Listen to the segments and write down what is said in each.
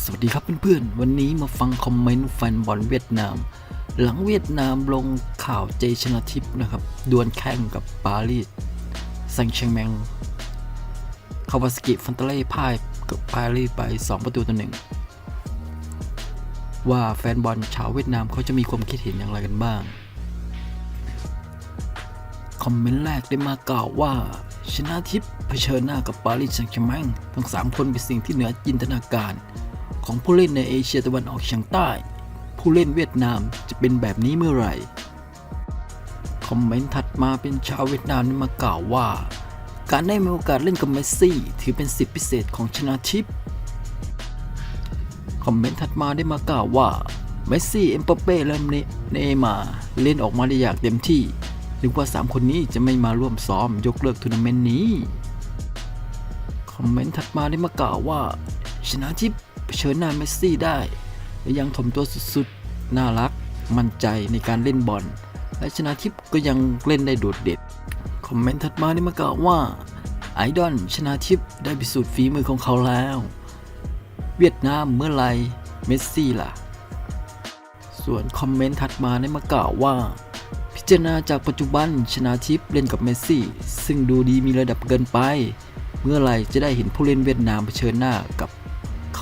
สวัสดีครับเพื่อนๆ วันนี้มาฟังคอมเมนต์แฟนบอลเวียดนาม หลังเวียดนามลงข่าวเจชนาทิพย์นะครับดวลแข่งกับปารีสแซงต์แชร์แมงคาวาสกิฟันเตเล่พ่ายกับปารีสไป 2 ประตูต่อหนึ่งว่าแฟนบอลชาวเวียดนามเขาจะมีความคิดเห็นอย่างไรกันบ้าง คอมเมนต์แรกได้มากล่าวว่าชนะทิพย์เผชิญหน้ากับปารีสแซงต์แชร์แมงทั้ง3 คนเป็นสิ่งที่เหนือจินตนาการ ของผู้เล่นในเอเชียตะวันออกเฉียงใต้ ผู้เล่นเวียดนามจะเป็นแบบนี้เมื่อไหร่ คอมเมนต์ถัดมาเป็นชาวเวียดนามได้มากล่าวว่า การได้มีโอกาสเล่นกับเมสซี่ ถือเป็นสิทธิพิเศษของชนะทิพย์คอมเมนต์ถัดมาได้มากล่าวว่าเมสซี่ เอ็มบัปเป้และเนเนมาเล่นออกมาได้อย่างเต็มที่นึกว่า 3 คนนี้จะไม่มาร่วมซ้อมยกเลิกทัวร์นาเมนต์นี้ คอมเมนต์ถัดมาได้มากล่าวว่า ชนะทิพย์ เชิญหน้าเมสซี่ได้ และยังถ่มตัวสุดๆ น่ารัก มั่นใจในการเล่นบอล และชนะทิพย์ก็ยังเล่นได้โดดเด่นคอมเมนต์ถัดมาได้มากล่าวว่า ไอดอลชนะทิพย์ได้พิสูจน์ฝีมือของเขาแล้ว เวียดนามเมื่อไหรเมสซี่ล่ะ ส่วนคอมเมนต์ถัดมาได้มากล่าวว่าพิจารณาจากปัจจุบันชนะทิพย์เล่นกับเมสซี่ ซึ่งดูดีมีระดับเกินไป เมื่อไหรจะได้เห็นผู้เล่นเวียดนามเผชิญหน้ากับ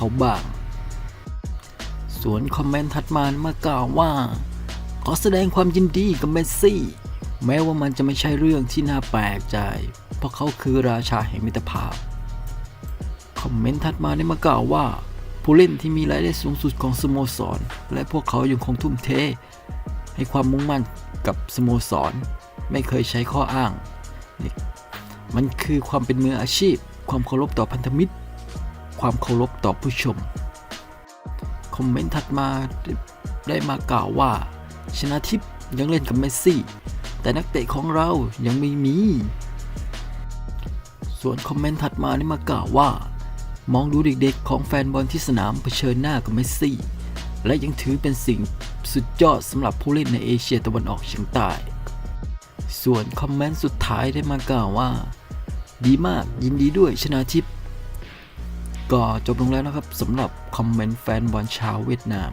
เขาบ้าง ส่วนคอมเมนต์ถัดมามากล่าวว่า ขอแสดงความยินดีกับเมสซี่ แม้ว่ามันจะไม่ใช่เรื่องที่น่าแปลกใจ เพราะเขาคือราชาแห่งมิตรภาพ คอมเมนต์ถัดมาได้มากล่าวว่า ผู้เล่นที่มีรายได้สูงสุดของสโมสร และพวกเขายังคงทุ่มเท ให้ความมุ่งมั่นกับสโมสร ไม่เคยใช้ข้ออ้าง มันคือความเป็นมืออาชีพ ความเคารพต่อพันธมิตร ความเคารพต่อผู้ชม คอมเมนต์ถัดมาได้มากล่าวว่า ชนะทิพย์ยังเล่นกับเมสซี่ แต่นักเตะของเรายังไม่มี ส่วนคอมเมนต์ถัดมาได้มากล่าวว่า มองดูเด็กๆ ของแฟนบอลที่สนามเผชิญหน้ากับเมสซี่ และยังถือเป็นสิ่งสุดยอดสำหรับผู้เล่นในเอเชียตะวันออกเฉียงใต้ส่วนคอมเมนต์สุดท้ายได้มากล่าวว่า ดีมากยินดีด้วยชนะทิพย์ ก็จบลงแล้วนะครับสำหรับคอมเมนต์แฟนบอลชาวเวียดนาม